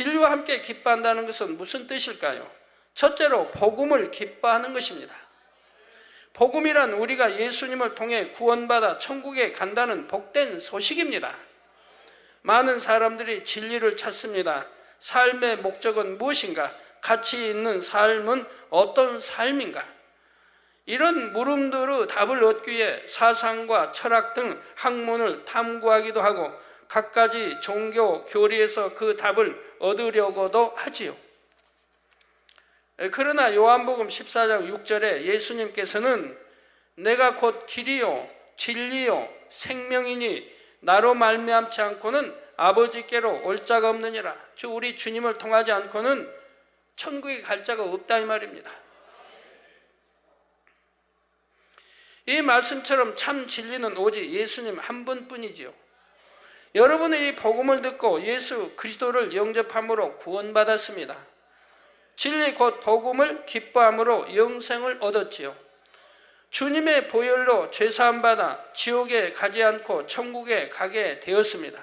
진리와 함께 기뻐한다는 것은 무슨 뜻일까요? 첫째로 복음을 기뻐하는 것입니다. 복음이란 우리가 예수님을 통해 구원받아 천국에 간다는 복된 소식입니다. 많은 사람들이 진리를 찾습니다. 삶의 목적은 무엇인가? 가치 있는 삶은 어떤 삶인가? 이런 물음들의 답을 얻기 위해 사상과 철학 등 학문을 탐구하기도 하고 갖가지 종교 교리에서 그 답을 얻으려고도 하지요. 그러나 요한복음 14장 6절에 예수님께서는 내가 곧 길이요 진리요 생명이니 나로 말미암지 않고는 아버지께로 올 자가 없느니라. 주 우리 주님을 통하지 않고는 천국에 갈 자가 없다 이 말입니다. 이 말씀처럼 참 진리는 오직 예수님 한 분뿐이지요. 여러분은 이 복음을 듣고 예수 그리스도를 영접함으로 구원받았습니다. 진리 곧 복음을 기뻐함으로 영생을 얻었지요. 주님의 보혈로 죄사함 받아 지옥에 가지 않고 천국에 가게 되었습니다.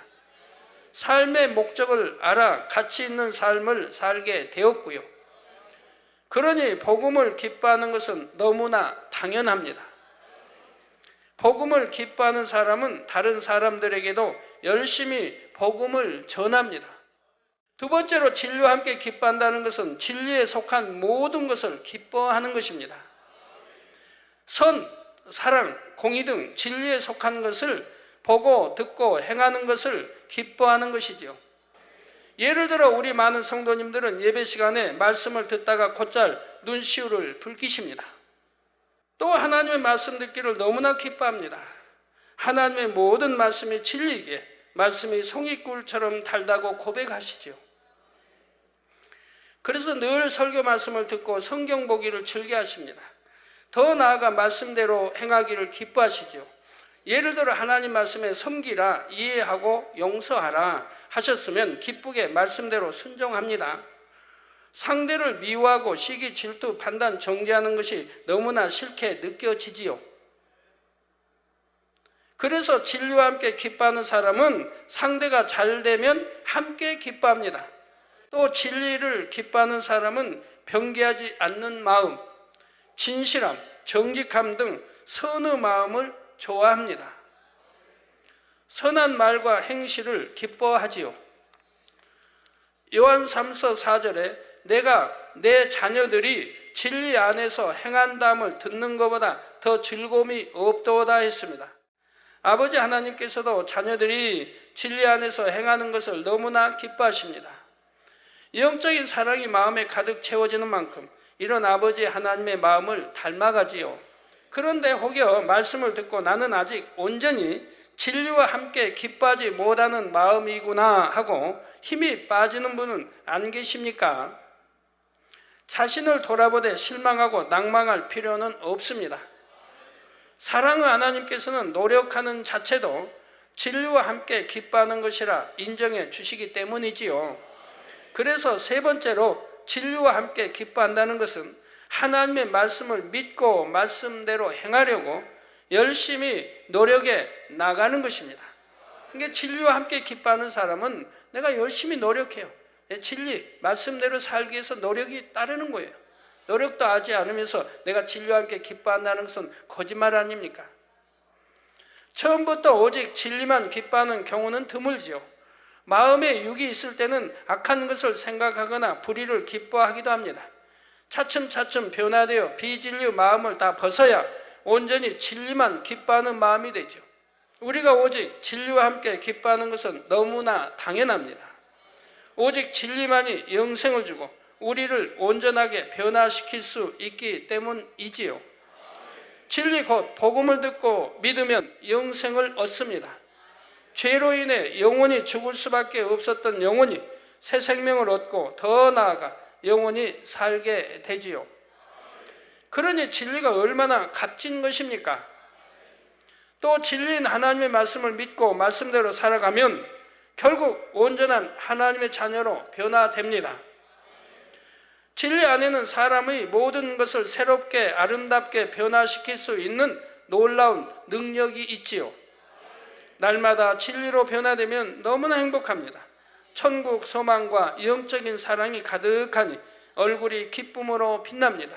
삶의 목적을 알아 가치 있는 삶을 살게 되었고요. 그러니 복음을 기뻐하는 것은 너무나 당연합니다. 복음을 기뻐하는 사람은 다른 사람들에게도 열심히 복음을 전합니다. 두 번째로 진리와 함께 기뻐한다는 것은 진리에 속한 모든 것을 기뻐하는 것입니다. 선, 사랑, 공의 등 진리에 속한 것을 보고 듣고 행하는 것을 기뻐하는 것이지요. 예를 들어 우리 많은 성도님들은 예배 시간에 말씀을 듣다가 곧잘 눈시울을 붉히십니다. 또 하나님의 말씀 듣기를 너무나 기뻐합니다. 하나님의 모든 말씀이 진리이기에 말씀이 송이꿀처럼 달다고 고백하시죠. 그래서 늘 설교 말씀을 듣고 성경 보기를 즐겨 하십니다. 더 나아가 말씀대로 행하기를 기뻐하시죠. 예를 들어 하나님 말씀에 섬기라, 이해하고 용서하라 하셨으면 기쁘게 말씀대로 순종합니다. 상대를 미워하고 시기, 질투, 판단, 정죄하는 것이 너무나 싫게 느껴지지요. 그래서 진리와 함께 기뻐하는 사람은 상대가 잘 되면 함께 기뻐합니다. 또 진리를 기뻐하는 사람은 변개하지 않는 마음, 진실함, 정직함 등 선의 마음을 좋아합니다. 선한 말과 행실을 기뻐하지요. 요한 3서 4절에 내가 내 자녀들이 진리 안에서 행한담을 듣는 것보다 더 즐거움이 없도다 했습니다. 아버지 하나님께서도 자녀들이 진리 안에서 행하는 것을 너무나 기뻐하십니다. 영적인 사랑이 마음에 가득 채워지는 만큼 이런 아버지 하나님의 마음을 닮아가지요. 그런데 혹여 말씀을 듣고 나는 아직 온전히 진리와 함께 기뻐하지 못하는 마음이구나 하고 힘이 빠지는 분은 안 계십니까? 자신을 돌아보되 실망하고 낭망할 필요는 없습니다. 사랑의 하나님께서는 노력하는 자체도 진리와 함께 기뻐하는 것이라 인정해 주시기 때문이지요. 그래서 세 번째로 진리와 함께 기뻐한다는 것은 하나님의 말씀을 믿고 말씀대로 행하려고 열심히 노력해 나가는 것입니다. 그러니까 진리와 함께 기뻐하는 사람은 내가 열심히 노력해요. 진리, 말씀대로 살기 위해서 노력이 따르는 거예요. 노력도 하지 않으면서 내가 진리와 함께 기뻐한다는 것은 거짓말 아닙니까? 처음부터 오직 진리만 기뻐하는 경우는 드물지요. 마음에 육이 있을 때는 악한 것을 생각하거나 불의를 기뻐하기도 합니다. 차츰차츰 변화되어 비진리 마음을 다 벗어야 온전히 진리만 기뻐하는 마음이 되죠. 우리가 오직 진리와 함께 기뻐하는 것은 너무나 당연합니다. 오직 진리만이 영생을 주고 우리를 온전하게 변화시킬 수 있기 때문이지요. 진리 곧 복음을 듣고 믿으면 영생을 얻습니다. 죄로 인해 영원히 죽을 수밖에 없었던 영혼이 새 생명을 얻고 더 나아가 영원히 살게 되지요. 그러니 진리가 얼마나 값진 것입니까? 또 진리인 하나님의 말씀을 믿고 말씀대로 살아가면 결국 온전한 하나님의 자녀로 변화됩니다. 진리 안에는 사람의 모든 것을 새롭게 아름답게 변화시킬 수 있는 놀라운 능력이 있지요. 날마다 진리로 변화되면 너무나 행복합니다. 천국 소망과 영적인 사랑이 가득하니 얼굴이 기쁨으로 빛납니다.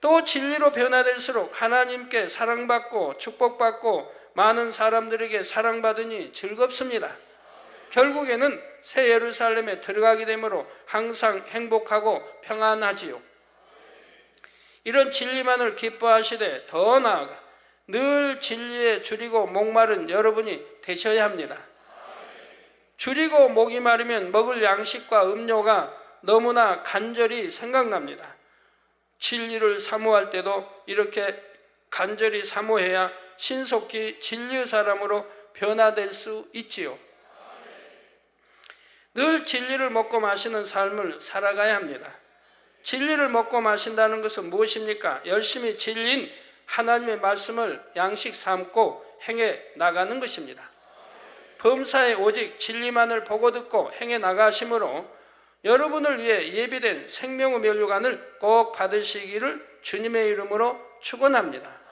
또 진리로 변화될수록 하나님께 사랑받고 축복받고 많은 사람들에게 사랑받으니 즐겁습니다. 결국에는 새 예루살렘에 들어가게 되므로 항상 행복하고 평안하지요. 이런 진리만을 기뻐하시되 더 나아가 늘 진리에 줄이고 목마른 여러분이 되셔야 합니다. 줄이고 목이 마르면 먹을 양식과 음료가 너무나 간절히 생각납니다. 진리를 사모할 때도 이렇게 간절히 사모해야 신속히 진리의 사람으로 변화될 수 있지요. 늘 진리를 먹고 마시는 삶을 살아가야 합니다. 진리를 먹고 마신다는 것은 무엇입니까? 열심히 진리인 하나님의 말씀을 양식 삼고 행해 나가는 것입니다. 범사에 오직 진리만을 보고 듣고 행해 나가심으로 여러분을 위해 예비된 생명의 면류관을 꼭 받으시기를 주님의 이름으로 축원합니다.